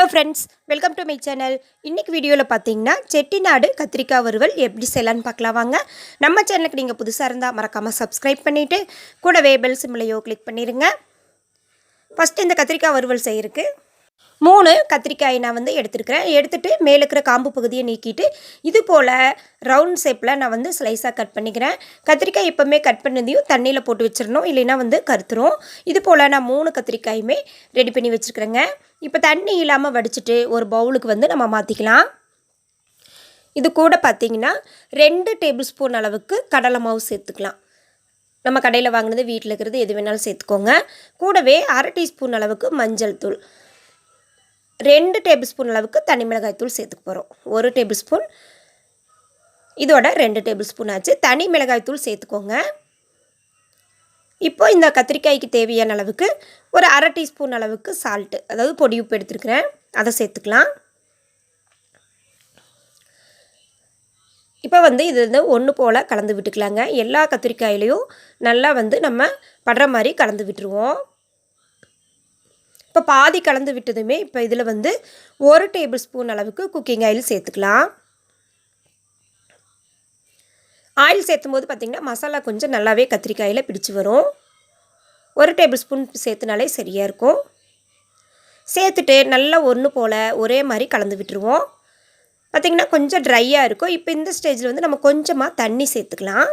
Hello friends welcome to my channel இன்றைக்கி வீடியோவில் பார்த்தீங்கன்னா செட்டிநாடு கத்திரிக்காய் வறுவல் எப்படி செய்யலான்னு பார்க்கலாம் வாங்க. நம்ம சேனலுக்கு நீங்கள் புதுசாக இருந்தால் மறக்காமல் சப்ஸ்கிரைப் பண்ணிவிட்டு கூடவே பெல் சிம்லையோ கிளிக் பண்ணிடுங்க ஃபஸ்ட்டு இந்த கத்திரிக்காய் வறுவல் செய்யிருக்கு மூணு கத்திரிக்காய் நான் வந்து எடுத்துருக்கிறேன். எடுத்துகிட்டு மேலே இருக்கிற காம்பு பகுதியை நீக்கிட்டு இது போல் ரவுண்ட் ஷேப்பில் நான் வந்து ஸ்லைஸாக கட் பண்ணிக்கிறேன். கத்திரிக்காய் எப்போவுமே கட் பண்ணதையும் தண்ணியில் போட்டு வச்சிடணும். இல்லைன்னா வந்து கருத்துரும். இது போல் நான் மூணு கத்திரிக்காயுமே ரெடி பண்ணி வச்சுருக்குறேங்க. இப்போ தண்ணி இல்லாமல் வடிச்சிட்டு ஒரு பவுலுக்கு வந்து நம்ம மாற்றிக்கலாம் இது கூட பார்த்திங்கன்னா ரெண்டு டேபிள் ஸ்பூன் அளவுக்கு கடலை மாவு சேர்த்துக்கலாம். நம்ம கடையில் வாங்கினது வீட்டில் இருக்கிறது எது வேணாலும் சேர்த்துக்கோங்க. கூடவே அரை டீஸ்பூன் அளவுக்கு மஞ்சள் தூள். ரெண்டு டேபிள் ஸ்பூன் அளவுக்கு தனி மிளகாய் தூள் சேர்த்துக்க போகிறோம் ஒரு டேபிள் ஸ்பூன் இதோட ரெண்டு டேபிள் ஸ்பூன் ஆச்சு. தனி மிளகாய் தூள் சேர்த்துக்கோங்க. இப்போது இந்த கத்திரிக்காய்க்கு தேவையான அளவுக்கு ஒரு அரை டீஸ்பூன் அளவுக்கு சால்ட்டு அதாவது பொடி உப்பு எடுத்துருக்கிறேன். அதை சேர்த்துக்கலாம். இப்போ வந்து இது வந்து ஒன்று போல் கலந்து விட்டுக்கலாங்க. எல்லா கத்திரிக்காயிலையும் நல்லா வந்து நம்ம படுற மாதிரி கலந்து விட்டுருவோம். இப்போ பாதி கலந்து விட்டதுமே இப்போ இதில் வந்து ஒரு டேபிள் ஸ்பூன் அளவுக்கு குக்கிங் ஆயில் சேர்த்துக்கலாம். ஆயில் சேர்த்தும் போது பார்த்திங்கன்னா மசாலா கொஞ்சம் நல்லாவே கத்திரிக்காயில் பிடிச்சி வரும். ஒரு டேபிள் ஸ்பூன் சேர்த்துனாலே சரியாக இருக்கும். சேர்த்துட்டு நல்லா ஒன்று போல் ஒரே மாதிரி கலந்து விட்டுருவோம். பார்த்திங்கன்னா கொஞ்சம் ட்ரையாக இருக்கும். இப்போ இந்த ஸ்டேஜில் வந்து நம்ம கொஞ்சமாக தண்ணி சேர்த்துக்கலாம்.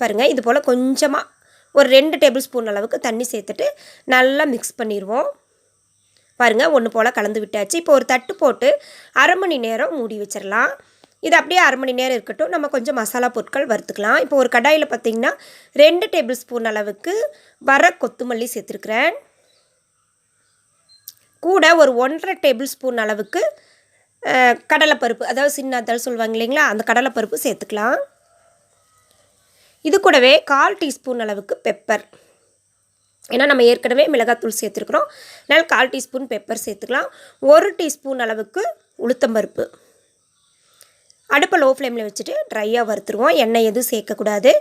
பாருங்கள் இது போல் கொஞ்சமாக ஒரு ரெண்டு டேபிள் ஸ்பூன் அளவுக்கு தண்ணி சேர்த்துட்டு நல்லா மிக்ஸ் பண்ணிடுவோம் பாருங்கள் ஒன்று போல் கலந்து விட்டாச்சு. இப்போ ஒரு தட்டு போட்டு அரை மணி நேரம் மூடி வச்சிடலாம் இது அப்படியே அரை மணி நேரம் இருக்கட்டும். நம்ம கொஞ்சம் மசாலா பொருட்கள் வறுத்துக்கலாம். இப்போ ஒரு கடாயில் பார்த்திங்கன்னா ரெண்டு டேபிள் ஸ்பூன் அளவுக்கு வர கொத்துமல்லி சேர்த்துருக்குறேன். கூட ஒரு ஒன்றரை டேபிள் ஸ்பூன் அளவுக்கு கடலைப்பருப்பு அதாவது சின்ன சொல்லுவாங்க இல்லைங்களா? அந்த கடலைப்பருப்பு சேர்த்துக்கலாம். இது கூடவே கால் டீஸ்பூன் அளவுக்கு பெப்பர். ஏன்னா நம்ம ஏற்கனவே மிளகாத்தூள் சேர்த்துருக்குறோம். அதனால் கால் டீஸ்பூன் பெப்பர் சேர்த்துக்கலாம். ஒரு டீஸ்பூன் அளவுக்கு உளுத்தம்பருப்பு. அடுப்பை லோ ஃப்ளேமில் வச்சுட்டு ட்ரையாக வறுத்துருவோம். எண்ணெய் எதுவும் சேர்க்கக்கூடாது.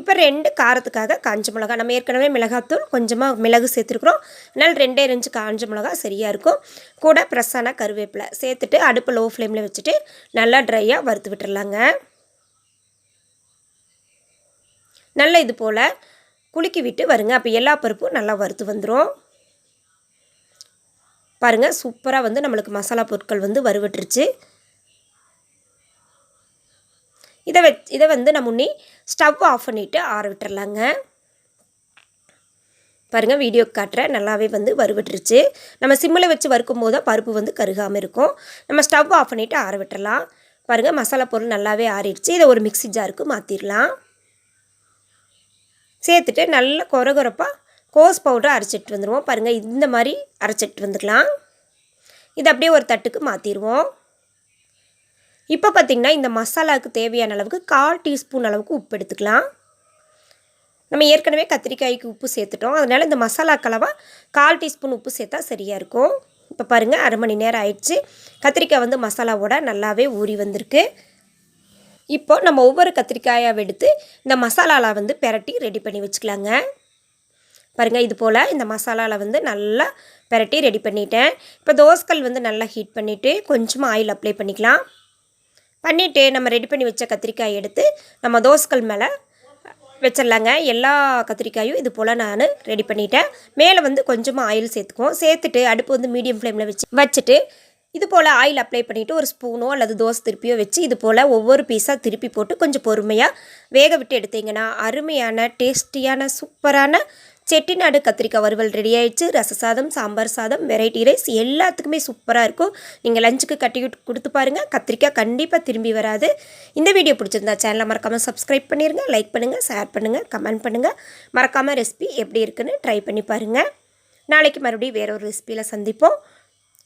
இப்போ ரெண்டு காரத்துக்காக காஞ்ச மிளகா. நம்ம ஏற்கனவே மிளகாத்தூள் கொஞ்சமாக மிளகு சேர்த்துருக்குறோம். அதனால் ரெண்டே ரெஞ்சு காஞ்ச மிளகா சரியாக இருக்கும். கூட ஃப்ரெஷ்ஷான கருவேப்பிலை சேர்த்துட்டு அடுப்பு லோ ஃப்ளேமில் வச்சுட்டு நல்லா ட்ரையாக வறுத்து விட்டுறலாங்க. நல்லா இது போல் குலுக்கி விட்டு வருங்க. அப்போ எல்லா பருப்பும் நல்லா வறுத்து வந்துடும் பாருங்கள் சூப்பராக வந்து நம்மளுக்கு மசாலா பொருட்கள் வந்து வறுவட்டுருச்சு இதை வ இதை வந்து நம்ம முன்னே ஸ்டவ் ஆஃப் பண்ணிவிட்டு ஆற விட்டுறலாங்க. பாருங்கள் வீடியோ காட்டுறேன் நல்லாவே வந்து வறுவிட்டுருச்சு நம்ம சிம்மில் வச்சு வறுக்கும் போது பருப்பு வந்து கருகாமல் இருக்கும். நம்ம ஸ்டவ் ஆஃப் பண்ணிவிட்டு ஆற விட்டுறலாம். பாருங்கள் மசாலா பொருள் நல்லாவே ஆறிடுச்சு. இதை ஒரு மிக்சி ஜாருக்கு மாற்றிடலாம் சேர்த்துட்டு நல்லா குறகுறப்பாக கோஸ் பவுடர் அரைச்சிட்டு வந்துடுவோம் பாருங்கள் இந்த மாதிரி அரைச்சிட்டு வந்துக்கலாம். இது அப்படியே ஒரு தட்டுக்கு மாற்றிடுவோம் இப்போ பார்த்திங்கன்னா இந்த மசாலாவுக்கு தேவையான அளவுக்கு கால் டீஸ்பூன் அளவுக்கு உப்பு எடுத்துக்கலாம். நம்ம ஏற்கனவே கத்திரிக்காய்க்கு உப்பு சேர்த்துட்டோம். அதனால் இந்த மசாலா கலவாக கால் டீஸ்பூன் உப்பு சேர்த்தா சரியாக இருக்கும். இப்போ பாருங்கள் அரை மணி நேரம் ஆயிடுச்சு. கத்திரிக்காய் வந்து மசாலாவோட நல்லாவே ஊறி வந்திருக்கு. இப்போ நம்ம ஒவ்வொரு கத்திரிக்காயாக எடுத்து இந்த மசாலாவில் வந்து பெரட்டி ரெடி பண்ணி வச்சுக்கலாங்க. பாருங்கள் இது போல் இந்த மசாலாவில் வந்து நல்லா பெரட்டி ரெடி பண்ணிட்டேன். இப்போ தோசைக்கல் வந்து நல்லா ஹீட் பண்ணிவிட்டு கொஞ்சமாக ஆயில் அப்ளை பண்ணிக்கலாம். பண்ணிவிட்டு நம்ம ரெடி பண்ணி வச்ச கத்திரிக்காய் எடுத்து நம்ம தோசைக்கல் மேலே வச்சிடலாங்க. எல்லா கத்திரிக்காயும் இது போல் நான் ரெடி பண்ணிட்டேன். மேலே வந்து கொஞ்சமாக ஆயில் சேர்த்துக்குவோம். சேர்த்துட்டு அடுப்பு வந்து மீடியம் ஃப்ளேமில் வச்சு வச்சுட்டு இது போல் ஆயில் அப்ளை பண்ணிவிட்டு ஒரு ஸ்பூனோ அல்லது தோசை திருப்பியோ வச்சு இது போல் ஒவ்வொரு பீஸாக திருப்பி போட்டு கொஞ்சம் பொறுமையாக வேக விட்டு எடுத்தீங்கன்னா அருமையான டேஸ்டியான சூப்பரான செட்டிநாடு கத்திரிக்காய் வறுவல் ரெடி ஆயிடுச்சு. ரச சாதம் சாம்பார் சாதம் வெரைட்டி ரைஸ் எல்லாத்துக்குமே சூப்பராக இருக்கும். நீங்கள் லஞ்சுக்கு கட்டி கொடுத்து பாருங்கள் கத்திரிக்காய் கண்டிப்பாக திரும்பி வராது. இந்த வீடியோ பிடிச்சிருந்தா சேனலை மறக்காமல் சப்ஸ்கிரைப் பண்ணிடுங்க லைக் பண்ணுங்கள் ஷேர் பண்ணுங்கள் கமெண்ட் பண்ணுங்கள் மறக்காமல் ரெசிபி எப்படி இருக்குன்னு ட்ரை பண்ணி பாருங்கள் நாளைக்கு மறுபடியும் வேற ஒரு ரெசிபியில் சந்திப்போம்.